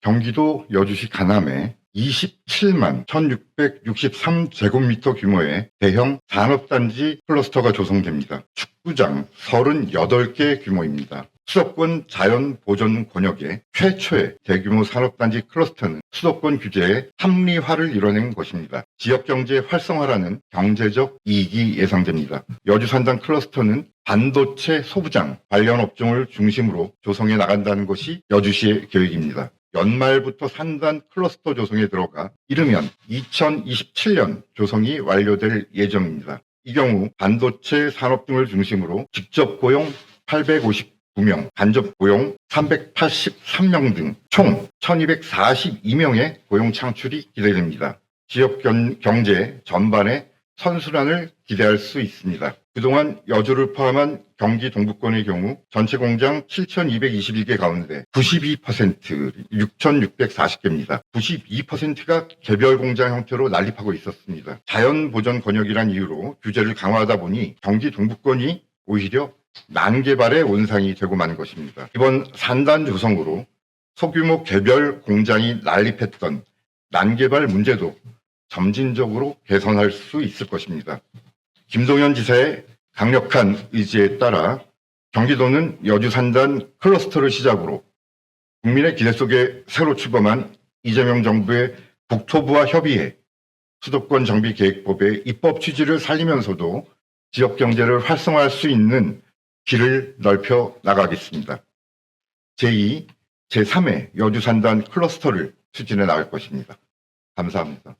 경기도 여주시 가남에 27만 1663제곱미터 규모의 대형 산업단지 클러스터가 조성됩니다. 축구장 38개 규모입니다. 수도권 자연 보존 권역의 최초의 대규모 산업단지 클러스터는 수도권 규제의 합리화를 이뤄낸 것입니다. 지역 경제 활성화라는 경제적 이익이 예상됩니다. 여주 산단 클러스터는 반도체 소부장 관련 업종을 중심으로 조성해 나간다는 것이 여주시의 계획입니다. 연말부터 산단 클러스터 조성에 들어가 이르면 2027년 조성이 완료될 예정입니다. 이 경우 반도체 산업 등을 중심으로 직접 고용 859명, 간접 고용 383명 등 총 1242명의 고용 창출이 기대됩니다. 지역 견- 경제 전반에 선순환을 기대할 수 있습니다. 그동안 여주를 포함한 경기 동부권의 경우 전체 공장 7,221개 가운데 92% 6,640개입니다. 92%가 개별 공장 형태로 난립하고 있었습니다. 자연 보전 권역이란 이유로 규제를 강화하다 보니 경기 동부권이 오히려 난개발의 온상이 되고 만 것입니다. 이번 산단 조성으로 소규모 개별 공장이 난립했던 난개발 문제도 점진적으로 개선할 수 있을 것입니다. 김동연 지사의 강력한 의지에 따라 경기도는 여주 산단 클러스터를 시작으로 국민의 기대 속에 새로 출범한 이재명 정부의 국토부와 협의해 수도권 정비 계획법의 입법 취지를 살리면서도 지역 경제를 활성화할 수 있는 길을 넓혀 나가겠습니다. 제2, 제3의 여주 산단 클러스터를 추진해 나갈 것입니다. 감사합니다.